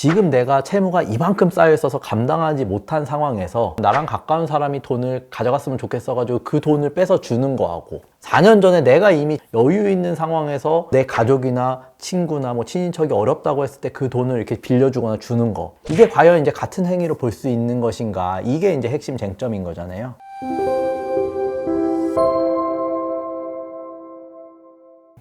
지금 내가 채무가 이만큼 쌓여 있어서 감당하지 못한 상황에서 나랑 가까운 사람이 돈을 가져갔으면 좋겠어 가지고 그 돈을 빼서 주는 거하고 4년 전에 내가 이미 여유 있는 상황에서 내 가족이나 친구나 뭐 친인척이 어렵다고 했을 때 그 돈을 이렇게 빌려주거나 주는 거 이게 과연 이제 같은 행위로 볼 수 있는 것인가 이게 이제 핵심 쟁점인 거잖아요.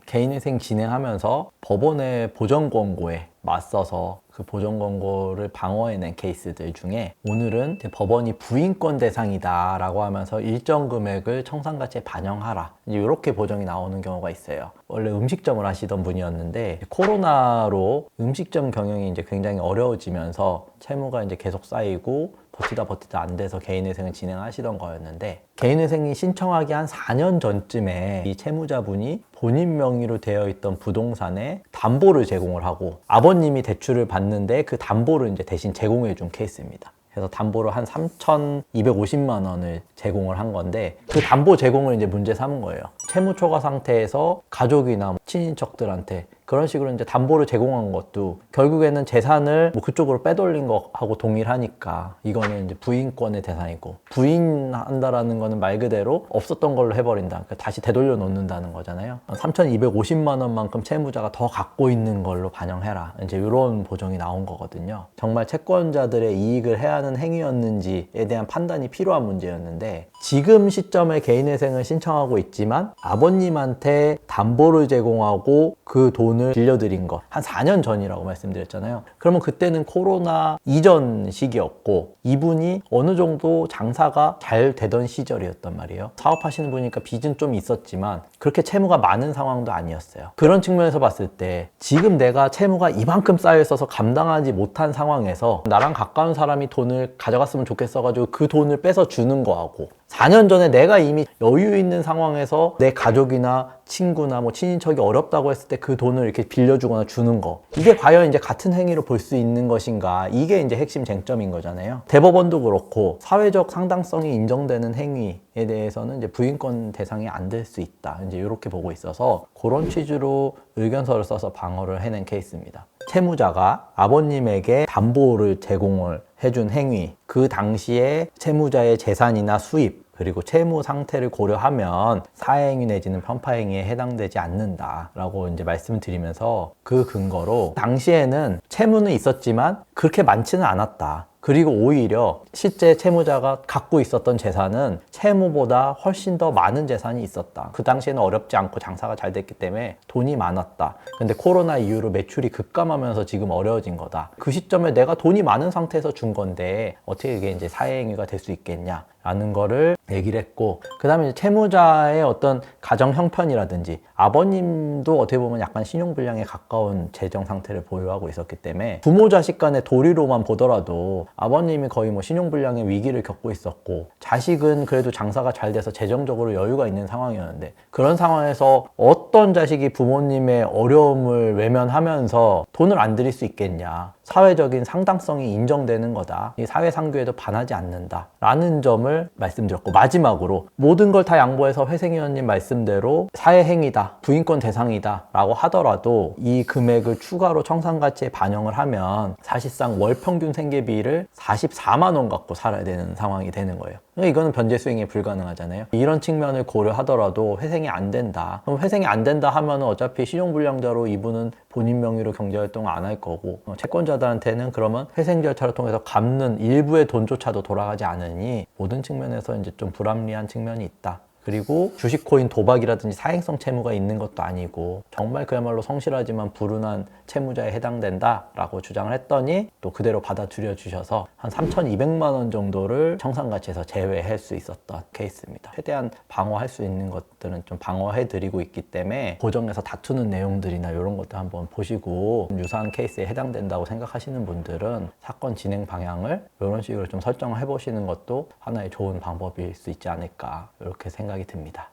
개인회생 진행하면서 법원의 보전 권고에 맞서서 그 보전 권고를 방어해낸 케이스들 중에 오늘은 법원이 부인권 대상이다 라고 하면서 일정 금액을 청산가치에 반영하라 이렇게 보정이 나오는 경우가 있어요. 원래 음식점을 하시던 분이었는데 코로나로 음식점 경영이 이제 굉장히 어려워지면서 채무가 이제 계속 쌓이고 버티다 버티다 안 돼서 개인회생을 진행하시던 거였는데 개인회생이 신청하기 한 4년 전쯤에 이 채무자분이 본인 명의로 되어 있던 부동산에 담보를 제공을 하고 아버님이 대출을 받는데 그 담보를 이제 대신 제공해 준 케이스입니다. 그래서 담보를 한 3,250만 원을 제공을 한 건데 그 담보 제공을 이제 문제 삼은 거예요. 채무 초과 상태에서 가족이나 친인척들한테 그런 식으로 이제 담보를 제공한 것도 결국에는 재산을 뭐 그쪽으로 빼돌린 거하고 동일하니까 이거는 이제 부인권의 대상이고 부인한다라는 거는 말 그대로 없었던 걸로 해버린다. 그러니까 다시 되돌려 놓는다는 거잖아요. 3,250만 원만큼 채무자가 더 갖고 있는 걸로 반영해라. 이제 이런 보정이 나온 거거든요. 정말 채권자들의 이익을 해야 하는 행위였는지에 대한 판단이 필요한 문제였는데 지금 시점에 개인회생을 신청하고 있지만 아버님한테 담보를 제공하고 그 돈을 빌려드린 거한 4년 전이라고 말씀드렸잖아요. 그러면 그때는 코로나 이전 시기였고 이분이 어느 정도 장사가 잘 되던 시절이었단 말이에요. 사업하시는 분이니까 빚은 좀 있었지만 그렇게 채무가 많은 상황도 아니었어요. 그런 측면에서 봤을 때 지금 내가 채무가 이만큼 쌓여 있어서 감당하지 못한 상황에서 나랑 가까운 사람이 돈을 가져갔으면 좋겠어가지고 그 돈을 빼서 주는 거하고 4년 전에 내가 이미 여유 있는 상황에서 내 가족이나 친구나 뭐 친인척이 어렵다고 했을 때 그 돈을 이렇게 빌려주거나 주는 거. 이게 과연 이제 같은 행위로 볼 수 있는 것인가? 이게 이제 핵심 쟁점인 거잖아요. 대법원도 그렇고 사회적 상당성이 인정되는 행위에 대해서는 이제 부인권 대상이 안 될 수 있다. 이제 이렇게 보고 있어서 그런 취지로 의견서를 써서 방어를 해낸 케이스입니다. 채무자가 아버님에게 담보를 제공을 해준 행위, 그 당시에 채무자의 재산이나 수입, 그리고 채무 상태를 고려하면 사행위 내지는 편파행위에 해당되지 않는다라고 이제 말씀을 드리면서 그 근거로 당시에는 채무는 있었지만 그렇게 많지는 않았다. 그리고 오히려 실제 채무자가 갖고 있었던 재산은 채무보다 훨씬 더 많은 재산이 있었다. 그 당시에는 어렵지 않고 장사가 잘 됐기 때문에 돈이 많았다. 근데 코로나 이후로 매출이 급감하면서 지금 어려워진 거다. 그 시점에 내가 돈이 많은 상태에서 준 건데 어떻게 이게 이제 사회행위가 될 수 있겠냐. 라는 거를 얘기를 했고 그 다음에 채무자의 어떤 가정 형편이라든지 아버님도 어떻게 보면 약간 신용불량에 가까운 재정 상태를 보유하고 있었기 때문에 부모 자식 간의 도리로만 보더라도 아버님이 거의 뭐 신용불량의 위기를 겪고 있었고 자식은 그래도 장사가 잘 돼서 재정적으로 여유가 있는 상황이었는데 그런 상황에서 어떤 자식이 부모님의 어려움을 외면하면서 돈을 안 드릴 수 있겠냐 사회적인 상당성이 인정되는 거다. 이 사회 상규에도 반하지 않는다. 라는 점을 말씀드렸고, 마지막으로 모든 걸 다 양보해서 회생 위원님 말씀대로 사회 행위다, 부인권 대상이다 라고 하더라도 이 금액을 추가로 청산 가치에 반영을 하면 사실상 월 평균 생계비를 44만 원 갖고 살아야 되는 상황이 되는 거예요. 그러니까 이거는 변제 수행이 불가능하잖아요. 이런 측면을 고려하더라도 회생이 안 된다. 그럼 회생이 안 된다 하면 어차피 신용불량자로 이분은 본인 명의로 경제활동을 안할 거고 어, 채권자들한테는 그러면 회생 절차를 통해서 갚는 일부의 돈조차도 돌아가지 않으니 모든 측면에서 이제 좀 불합리한 측면이 있다. 그리고 주식 코인 도박이라든지 사행성 채무가 있는 것도 아니고 정말 그야말로 성실하지만 불운한 채무자에 해당된다라고 주장을 했더니 또 그대로 받아들여 주셔서 한 3,200만 원 정도를 청산 가치에서 제외할 수 있었던 케이스입니다. 최대한 방어할 수 있는 것들은 좀 방어해 드리고 있기 때문에 고정에서 다투는 내용들이나 이런 것도 한번 보시고 유사한 케이스에 해당된다고 생각하시는 분들은 사건 진행 방향을 이런 식으로 좀 설정을 해보시는 것도 하나의 좋은 방법일 수 있지 않을까 이렇게 생각이 듭니다.